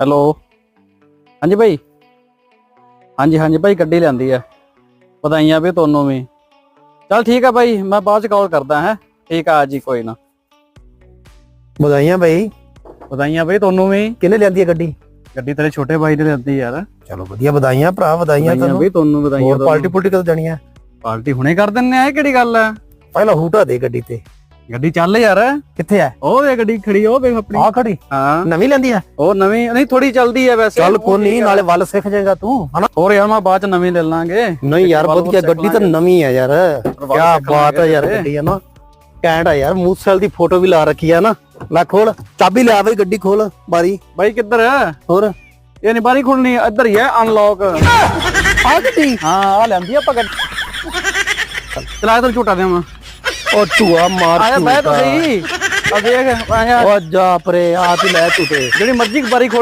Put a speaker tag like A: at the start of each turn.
A: Hello. ਹਾਂਜੀ ਭਾਈ? ਹਾਂਜੀ ਹਾਂਜੀ ਭਾਈ ਗੱਡੀ ਲਿਆਂਦੀ ਆ। ਵਧਾਈਆਂ ਵੀ ਤੁਹਾਨੂੰ ਵੀ। ਚਲ ਠੀਕ ਆ ਭਾਈ ਮੈਂ ਬਾਅਦ ਚ ਕਾਲ ਕਰਦਾ ਹੈ। ਠੀਕ ਆ ਜੀ ਕੋਈ ਨਾ।
B: ਵਧਾਈਆਂ ਬਈ
A: ਵਧਾਈਆਂ ਭਾਈ ਤੁਹਾਨੂੰ ਵੀ।
B: ਕਿਹਨੇ ਲਿਆਂਦੀ ਹੈ ਗੱਡੀ?
A: ਗੱਡੀ ਤੇਰੇ ਛੋਟੇ ਭਾਈ ਨੇ ਲਿਆਂਦੀ ਯਾਰ।
B: ਚਲੋ ਵਧੀਆ ਵਧਾਈਆਂ ਭਰਾ ਵਧਾਈਆਂ
A: ਵਧਾਈਆਂ
B: ਤੁਹਾਨੂੰ।
A: ਭਾਈ ਤੁਹਾਨੂੰ ਵਧਾਈਆਂ
B: ਹੋਰ ਪਾਰਟੀ
A: ਤੁਹਾਨੂੰ।
B: ਪੁਲਟੀ ਕਦੋਂ ਜਾਣੀ ਹੈ
A: ਪਾਰਟੀ ਹੁਣੇ ਕਰ ਦਿੰਨੇ ਆ ਇਹ ਕਿਹੜੀ ਗੱਲ ਆ?
B: ਪਹਿਲਾਂ ਹੂਟਾ ਦੇ ਗੱਡੀ ਤੇ।
A: ਗੱਡੀ ਚੱਲ ਯਾਰ।
B: ਕਿੱਥੇ ਹੈ
A: ਉਹ ਵੇ ਗੱਡੀ ਖੜੀ ਉਹ ਵੇ ਆਪਣੀ।
B: ਆ ਖੜੀ?
A: ਹਾਂ।
B: ਨਵੀਂ ਲੈਂਦੀ ਹੈ
A: ਉਹ ਨਵੀਂ ਨਹੀਂ ਥੋੜੀ ਚੱਲਦੀ ਆ ਵੈਸੇ।
B: ਚੱਲ ਕੋਈ ਨਹੀਂ ਨਾਲੇ ਵੱਲ ਸਿੱਖ ਜਾਏਗਾ ਤੂੰ ਹਨਾ?
A: ਹੋਰ ਯਾਰ ਮੈਂ ਬਾਅਦ ਚ ਨਵੀਂ ਲੈ ਲਾਂਗੇ।
B: ਨਹੀਂ ਯਾਰ ਵਧੀਆ ਗੱਡੀ ਤਾਂ। ਨਵੀਂ ਹੈ ਯਾਰ। ਕੀ ਬਾਤ ਹੈ ਯਾਰ ਗੱਡੀ ਹੈ ਨਾ। ਕੈਂਟ ਹੈ ਯਾਰ ਮੂਸਲ ਦੀ ਫੋਟੋ ਵੀ ਲਾ ਰੱਖੀ ਹੈ ਨਾ। ਲੈ ਖੋਲ ਚਾਬੀ ਲਿਆ ਬਈ ਗੱਡੀ ਖੋਲ ਬਾਰੀ।
A: ਬਾਈ ਕਿੱਧਰ ਆ
B: ਹੋਰ?
A: ਇਹ ਨਹੀਂ ਬਾਰੀ ਖੁੱਲਣੀ ਇੱਧਰ ਹੀ ਹੈ ਅਨਲੌਕ
B: ਆ ਗੱਡੀ।
A: ਹਾਂ ਆ ਲੈਂਦੀ ਆਪਾਂ ਗੱਡੀ। ਚਲਾ ਤੈਨੂੰ ਝੂਟਾ ਦੇਵਾਂ
B: ਉਹ ਟੂਆ ਮਾਰ
A: ਆਇਆ ਬਹਿ ਤਾਂ। ਸਹੀ। ਆ ਦੇਖ ਆਇਆ।
B: ਉਹ ਜਾ ਪਰੇ ਆਪ ਹੀ ਲੈ ਝੂਟੇ
A: ਜਿਹੜੀ ਮਰਜ਼ੀ ਬਾਰੀ ਖੋਲ